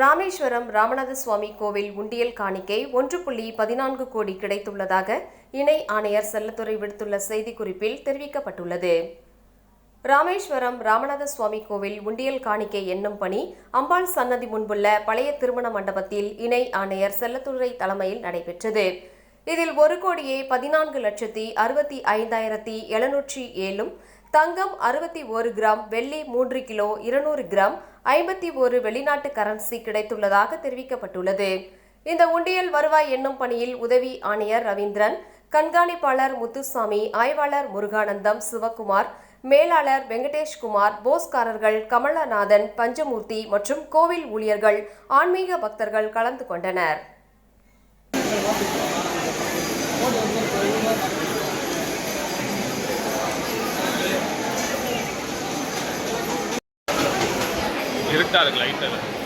ராமேஸ்வரம் ராமநாத சுவாமி கோவில் உண்டியல் காணிக்கை ஒன்று புள்ளி பதினான்கு கோடி கிடைத்துள்ளதாக இணை ஆணையர் செல்லத்துறை விடுத்துள்ள செய்திக்குறிப்பில் தெரிவிக்கப்பட்டுள்ளது. ராமேஸ்வரம் ராமநாத சுவாமி கோவில் உண்டியல் காணிக்கை என்னும் பணி அம்பாள் சன்னதி முன்புள்ள பழைய திருமண மண்டபத்தில் இணை ஆணையர் செல்லத்துறை தலைமையில் நடைபெற்றது. இதில் ஒரு கோடியே பதினான்கு லட்சத்தி அறுபத்தி ஐந்தாயிரத்தி எழுநூற்றி ஏழும் தங்கம் அறுபத்தி ஒரு கிராம் வெள்ளி மூன்று கிலோ இருநூறு கிராம் ஐம்பத்தி ஒரு வெளிநாட்டு கரன்சி கிடைத்துள்ளதாக தெரிவிக்கப்பட்டுள்ளது. இந்த உண்டியல் வருவாய் எண்ணும் பணியில் உதவி ஆணையர் ரவீந்திரன் கண்காணிப்பாளர் முத்துசாமி ஆய்வாளர் முருகானந்தம் சிவகுமார் மேலாளர் வெங்கடேஷ்குமார் போஸ்காரர்கள் கமலநாதன் பஞ்சமூர்த்தி மற்றும் கோவில் ஊழியர்கள் ஆன்மீக பக்தர்கள் கலந்து கொண்டனர். லைட்டாக இருக்குது லைட்டாக இருக்குது